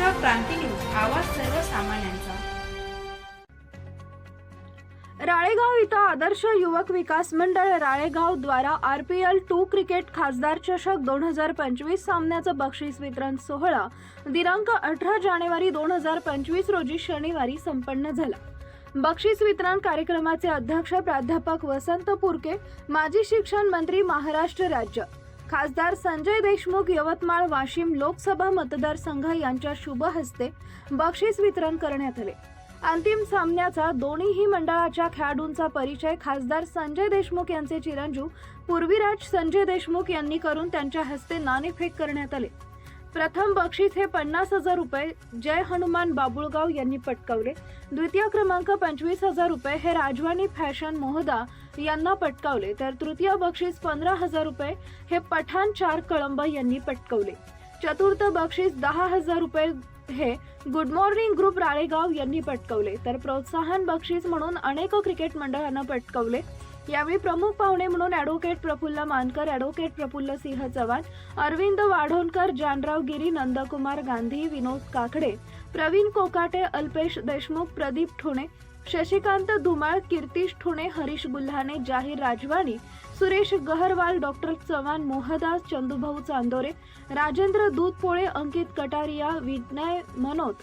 Maharashtra Kranti news आवाज सर्वसामान्यांचा. राळेगाव इथं आदर्श युवक विकास मंडळ राळेगाव द्वारा R P L two cricket खासदार चषक दोन हजार पंचवीस सामन्याचं बक्षीस वितरण सोहळा दिनांक अठरा जानेवारी दोन हजार पंचवीस रोजी शनिवारी संपन्न झाला. बक्षीस वितरण कार्यक्रमाचे अध्यक्ष प्राध्यापक वसंत पुरके माजी शिक्षण मंत्री महाराष्ट्र राज्य खासदार संजय देशमुख यवतमाळ वाशिम लोकसभा मतदारसंघ यांच्या शुभ हस्ते बक्षीस वितरण करण्यात आले. अंतिम सामन्याचा दोन्हीही मंडळाच्या खेळाडूंचा परिचय खासदार संजय देशमुख यांचे चिरंजीव पूर्वीराज संजय देशमुख यांनी करून त्यांच्या हस्ते नाणेफेक करण्यात आले. प्रथम बक्षीस हे पन्नास हजार रुपये. जय हनुमान बाबुळगाव यांनी पटकावले. द्वितीय क्रमांक पंचवीस हजार रुपये हे राजवानी फॅशन मोहदा यांना पटकावले. तर तृतीय बक्षीस पंधरा हजार रुपये हे पठाण चार कळंब यांनी पटकावले. चतुर्थ बक्षीस दहा हजार रुपये हे गुड मॉर्निंग ग्रुप राळेगाव यांनी पटकावले. तर प्रोत्साहन बक्षीस म्हणून अनेक क्रिकेट मंडळांना पटकावले. यावेळी प्रमुख पाहुणे म्हणून advocate Praful Mankar advocate Praful Singh Chavan Arvind Wadhonkar Janrao Giri Nandkumar Gandhi Vinod Kakade Pravin Kokate Alpesh Deshmukh Pradeep Thone Shashikant Dhumal Kirtish Thune Harish Gulhane Jahir Rajwani Suresh Gaharwal doctor Chavan Mohdas Chandubhau Chandore Rajendra Dudhpole Ankit Kataria Vinay Manot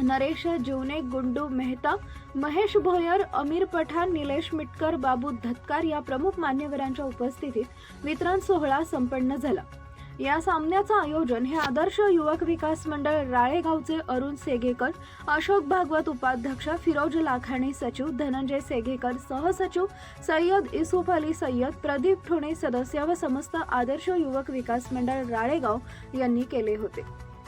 Naresh Jivane Gundu Mehta Mahesh Bhoyar अमीर पठाण निलेश मिटकर बाबू धतकार या प्रमुख मान्यवरांच्या उपस्थितीत वितरण सोहळा संपन्न झाला. या सामन्याचं आयोजन हे आदर्श युवक विकास मंडळ राळेगावचे अरुण सेगेकर अशोक भागवत उपाध्यक्ष फिरोज लाखाणी सचिव धनंजय सेगेकर सहसचिव सय्यद इसूफ अली सय्यद प्रदीप ठोणे सदस्य व समस्त आदर्श युवक विकास मंडळ राळेगाव यांनी केले होते.